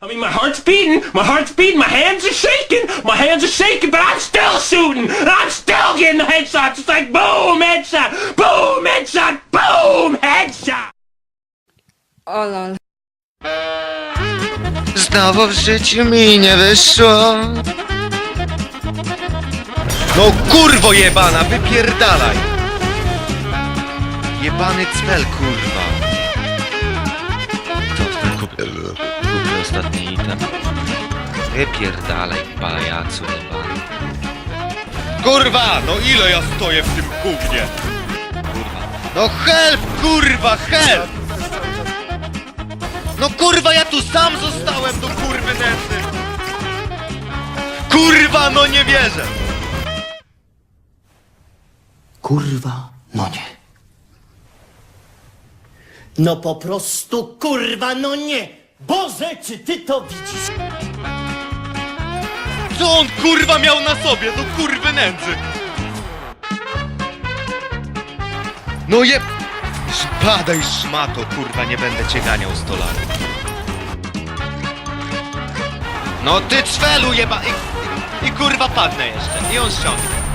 I mean, my heart's beating, my heart's beating, my hands are shaking, my hands are shaking, but I'm still shooting, I'm still getting the headshots. It's like boom, headshot, boom, headshot, boom, headshot. O lol. Znowu w życiu mi nie wyszło. No kurwo jebana, wypierdalaj! Jebany cwel, kurwa. Kupię ostatni item. Wypierdalaj, pajacu jebany. Kurwa, no ile ja stoję w tym gównie? Kurwa. No help, kurwa, help! No kurwa, ja tu sam zostałem do kurwy nędzy! Kurwa, no nie wierzę! Kurwa, no nie. No po prostu kurwa, no nie. Boże, czy ty to widzisz? Co on kurwa miał na sobie do kurwy nędzy? No je... Spadaj szmato, kurwa, nie będę cię ganiał. No ty cwelu jeba... I, i kurwa padnę jeszcze. I on ściągnie.